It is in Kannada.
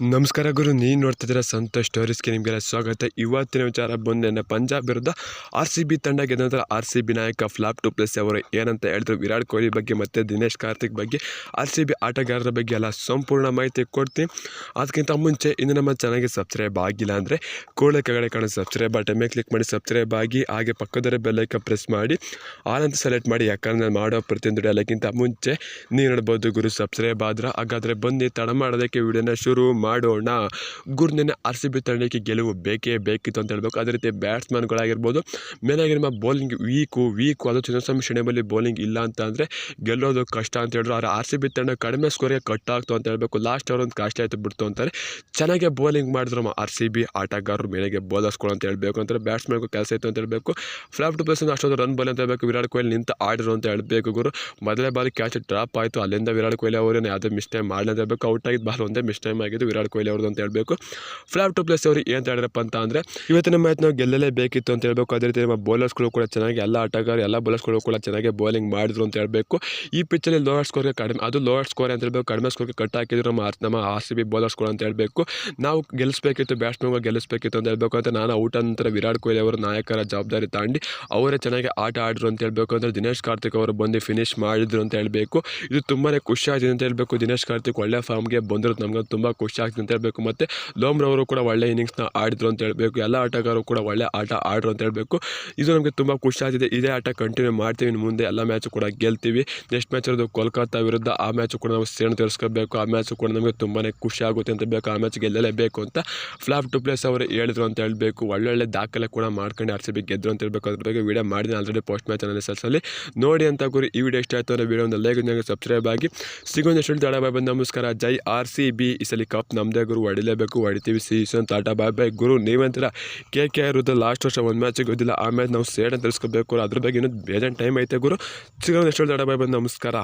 ನಮಸ್ಕಾರ ಗುರು, ನೀನು ನೋಡ್ತಿದ್ದೀರ ಸಂತೋಷ್ ಸ್ಟೋರೀಸ್ಗೆ ನಿಮಗೆಲ್ಲ ಸ್ವಾಗತ. ಇವತ್ತಿನ ವಿಚಾರ ಬಂದೇನೆ ಪಂಜಾಬ್ ವಿರುದ್ಧ ಆರ್ ಸಿ ಬಿ ತಂಡ ಗೆದ್ದ ನಂತರ ಆರ್ ಸಿ ಬಿ ನಾಯಕ ಫ್ಲಾಪ್ ಟು ಪ್ಲಸ್ ಅವರು ಏನಂತ ಹೇಳಿದ್ರು? ವಿರಾಟ್ ಕೊಹ್ಲಿ ಬಗ್ಗೆ ಮತ್ತು ದಿನೇಶ್ ಕಾರ್ತಿಕ್ ಬಗ್ಗೆ ಆರ್ ಸಿ ಬಿ ಆಟಗಾರರ ಬಗ್ಗೆ ಎಲ್ಲ ಸಂಪೂರ್ಣ ಮಾಹಿತಿ ಕೊಡ್ತೀನಿ. ಅದಕ್ಕಿಂತ ಮುಂಚೆ ಇನ್ನು ನಮ್ಮ ಚಾನಲ್ಗೆ ಸಬ್ಸ್ಕ್ರೈಬ್ ಆಗಿಲ್ಲ ಅಂದರೆ, ಕೂಡಲೇ ಕೆಳಗಡೆ ಕಾಣೋ ಸಬ್ಸ್ಕ್ರೈಬ್ ಬಟನ್ ಕ್ಲಿಕ್ ಮಾಡಿ ಸಬ್ಸ್ಕ್ರೈಬ್ ಆಗಿ, ಹಾಗೆ ಪಕ್ಕದರೆ ಬೆಲ್ಲೈಕ ಪ್ರೆಸ್ ಮಾಡಿ ಆನಂತ ಸೆಲೆಕ್ಟ್ ಮಾಡಿ, ಯಾಕಂದ್ರೆ ನಾನು ಮಾಡೋ ಪ್ರತಿಯೊಂದು ಎಲ್ಲಕ್ಕಿಂತ ಮುಂಚೆ, ನೀವು ನೋಡ್ಬೋದು ಗುರು ಸಬ್ಸ್ಕ್ರೈಬ್ ಆದ್ರೆ ಹಾಗಾದರೆ ಬನ್ನಿ, ತಡ ಮಾಡೋದಕ್ಕೆ ವಿಡಿಯೋನ ಶುರು ಮಾಡೋಣ. ಗುರು ನಿನ್ನೆ ಆರ್ ಸಿ ಬಿ ತಂಡಕ್ಕೆ ಗೆಲುವು ಬೇಕೇ ಬೇಕಿತ್ತು ಅಂತ ಹೇಳ್ಬೇಕು. ಅದೇ ರೀತಿ ಬ್ಯಾಟ್ಸ್ಮನ್ಗಳಾಗಿರ್ಬೋದು ನಮ್ಮ ಬೌಲಿಂಗ್ ವೀಕು ವೀಕು ಅದು ಚಿನ್ನಸ್ವಾಮಿ ಸ್ಟೇಡಿಯಮಲ್ಲಿ ಬೌಲಿಂಗ್ ಇಲ್ಲ ಅಂತ ಅಂದರೆ ಗೆಲ್ಲೋದು ಕಷ್ಟ ಅಂತ ಹೇಳಿದ್ರು ಆದರೆ ಆರ್ ಸಿ ಬಿ ತಂಡ ಕಡಿಮೆ ಸ್ಕೋರ್ಗೆ ಕಟ್ ಆಗ್ತು ಅಂತ ಹೇಳಬೇಕು. ಲಾಸ್ಟ್ ಅವ್ರ ಒಂದು ಕಾಸ್ಟ್ ಆಯ್ತು ಬಿಡ್ತು ಅಂತಾರೆ. ಚೆನ್ನಾಗೆ ಬೌಲಿಂಗ್ ಮಾಡಿದ್ರು ಆರ್ ಸಿ ಬಿ ಆಟಗಾರರು ಮೇಲೆಗೆ ಬೌಲರ್ಸ್ಗಳು ಅಂತ ಹೇಳಬೇಕು. ಅಂತಾರೆ ಬ್ಯಾಟ್ಸ್ಮನ್ಗೂ ಕೆಲಸ ಇತ್ತು ಅಂತ ಹೇಳಬೇಕು. ಫ್ಲಾಪ್ ಟು ಪ್ಲಸ್ ಅಷ್ಟೊಂದು ರನ್ ಬಲ್ ಅಂತ ಹೇಳಬೇಕು. ವಿರಾಟ್ ಕೊಹ್ಲಿ ನಿಂತ ಆಡಿರು ಅಂತ ಹೇಳಬೇಕು ಗುರು. ಮೊದಲೇ ಬಾರಿ ಕ್ಯಾಚ್ ಡ್ರಾಪ್ ಆಯಿತು. ಅಲ್ಲಿಂದ ವಿರಾಟ್ ಕೊಹ್ಲಿ ಅವರೇನು ಯಾವುದೇ ಮಿಸ್ಟೇಕ್ ಮಾಡಲಿ ಅಂತ ಹೇಳಬೇಕು. ಔಟ್ ಆಗಿದ್ದು ಬಾಲ್ ಒಂದೇ ಮಿಸ್ಟೇಕ್ ಆಗಿದ್ದು ವಿರಾಟ್ ಕೊಹ್ಲಿ ಅವ್ರದ್ದು ಅಂತ ಹೇಳಬೇಕು. ಫ್ಲಾಪ್ ಟು ಪ್ಲಸ್ ಅವರು ಏನು ಹೇಳಿದ್ರಪ್ಪ ಅಂತ ಅಂದರೆ, ಇವತ್ತಿನ ಮ್ಯಾಚ್ ನಾವು ಗೆಲ್ಲಲೇಬೇಕಿತ್ತು ಅಂತ ಹೇಳಬೇಕು. ಅದೇ ರೀತಿ ನಮ್ಮ ಬೌಲರ್ಸ್ಗಳು ಕೂಡ ಚೆನ್ನಾಗಿ, ಎಲ್ಲ ಆಟಗಾರ, ಎಲ್ಲ ಬೌಲರ್ಸ್ಗಳು ಕೂಡ ಚೆನ್ನಾಗಿ ಬೌಲಿಂಗ್ ಮಾಡಿದ್ರು ಅಂತ ಹೇಳಬೇಕು. ಈ ಪಿಚ್ಚಲ್ಲಿ ಲೋವರ್ ಸ್ಕೋರ್ಗೆ ಕಡಿಮೆ, ಅದು ಲೋವರ್ ಸ್ಕೋರ್ ಅಂತ ಹೇಳಬೇಕು. ಕಡಿಮೆ ಸ್ಕೋರ್ಗೆ ಕಟ್ ಹಾಕಿದ್ರು ನಮ್ಮ ನಮ್ಮ ಆರ್ ಸಿ ಬಿ ಬೌಲರ್ಸ್ಗಳು ಅಂತ ಹೇಳಬೇಕು. ನಾವು ಗೆಲ್ಲಿಸಬೇಕಿತ್ತು ಬ್ಯಾಟ್ಸ್ಮನ್ಗಳು ಗೆಲ್ಲಿಸಬೇಕಿತ್ತು ಅಂತ ಹೇಳಬೇಕು ಅಂತ ನಾನು ಔಟ್ ನಂತರ ವಿರಾಟ್ ಕೊಹ್ಲಿ ಅವರು ನಾಯಕರ ಜವಾಬ್ದಾರಿ ತಾಂಡಿ, ಅವರೇ ಚೆನ್ನಾಗಿ ಆಟ ಆಡಿದ್ರು ಅಂತ ಹೇಳಬೇಕು ಅಂದರೆ ದಿನೇಶ್ ಕಾರ್ತಿಕ್ ಅವರು ಬಂದು ಫಿನಿಶ್ ಮಾಡಿದ್ರು ಅಂತ ಹೇಳಬೇಕು. ಇದು ತುಂಬಾ ಖುಷಿ ಆಗ್ತಿದೆ ಅಂತ ಹೇಳಬೇಕು. ದಿನೇಶ್ ಕಾರ್ತಿಕ್ ಒಳ್ಳೆ ಫಾರ್ಮ್ಗೆ ಬಂದಿರೋದು ನಮ್ಗೆ ತುಂಬ ಖುಷಿ ಆಗ್ತಿದೆ ಅಂತ ಹೇಳಬೇಕು. ಮತ್ತು ಲೋಮ್ರವರು ಕೂಡ ಒಳ್ಳೆ ಇನ್ನಿಂಗ್ಸ್ನ ಆಡಿದ್ರು ಅಂತ ಹೇಳಬೇಕು. ಎಲ್ಲ ಆಟಗಾರರು ಕೂಡ ಒಳ್ಳೆ ಆಟ ಆಡ್ರು ಅಂತ ಹೇಳಬೇಕು. ಇದು ನಮಗೆ ತುಂಬ ಖುಷಿ ಆಗ್ತಿದೆ. ಇದೇ ಆಟ ಕಂಟಿನ್ಯೂ ಮಾಡ್ತೀವಿ. ಇನ್ನು ಮುಂದೆ ಎಲ್ಲ ಮ್ಯಾಚು ಕೂಡ ಗೆಲ್ತೀವಿ. ನೆಕ್ಸ್ಟ್ ಮ್ಯಾಚ್ ಇರೋದು ಕೋಲ್ಕತ್ತಾ ವಿರುದ್ಧ. ಆ ಮ್ಯಾಚು ಕೂಡ ನಾವು ಸೇಣು ತೋರಿಸ್ಕೋಬೇಕು. ಆ ಮ್ಯಾಚು ಕೂಡ ನಮಗೆ ತುಂಬಾ ಖುಷಿ ಆಗುತ್ತೆ ಅಂತ ಬೇಕು ಆ ಮ್ಯಾಚ್ ಗೆಲ್ಲಲೇಬೇಕು ಅಂತ ಫ್ಲಾಪ್ ಟು ಪ್ಲೇಸ್ ಅವರು ಹೇಳಿದ್ರು ಅಂತ ಹೇಳಬೇಕು. ಒಳ್ಳೊಳ್ಳೆ ದಾಖಲೆ ಕೂಡ ಮಾಡ್ಕೊಂಡು ಆರ್ ಸಿ ಬಿ ಗೆದ್ರು ಅಂತ ಹೇಳಬೇಕು. ಅದ್ರ ಬಗ್ಗೆ ವಿಡಿಯೋ ಮಾಡಿದ್ದೀನಿ. ಆಲ್ರೆಡಿ ಪೋಸ್ಟ್ ಮ್ಯಾಚ್ ಸಲ್ಲಿ ನೋಡಿ ಅಂತ ಗುರಿ ಈ ವಿಡಿಯೋ ಇಷ್ಟ ಆಯಿತು ಅಂದರೆ ವೀಡಿಯೋ ಒಂದು ಲೈಕ್ ಸಬ್ಸ್ಕ್ರೈಬ್ ಆಗಿ ಸಿಗೋ ಎಷ್ಟು ಟಾಟಾ ಬಾಯ್ ಬಂದು ನಮಸ್ಕಾರ. ಜೈ ಆರ್ ಸಿ ಬಿ ಈ ಸಲ ಕಪ್ ನಮ್ಮದೇ ಗುರು, ಹೊಡಿಲೇಬೇಕು, ಹೊಡಿತೀವಿ ಸೀಸನ್ ತಾಟ ಬಾಯ್ ಬಾಯ್. ಗುರು, ನೀವಂತೀರ? ಕೆ ಕೆ ಇರುತ್ತೆ ಲಾಸ್ಟ್ ವರ್ಷ ಒಂದು ಮ್ಯಾಚ್ ಗೊತ್ತಿಲ್ಲ ಆ ಮ್ಯಾಚ್ ನಾವು ಸೇಡ್ ಅಂತ ತಿಳಿಸ್ಕೋಬೇಕು. ಅದ್ರ ಬಗ್ಗೆ ಇನ್ನೂ ಬೇಜಾನ್ ಟೈಮ್ ಐತೆ ಗುರು. ಸಿಗೋಣ ಎಷ್ಟು ತಾಟ ಬಾಯ್ ಬಂದು ನಮಸ್ಕಾರ.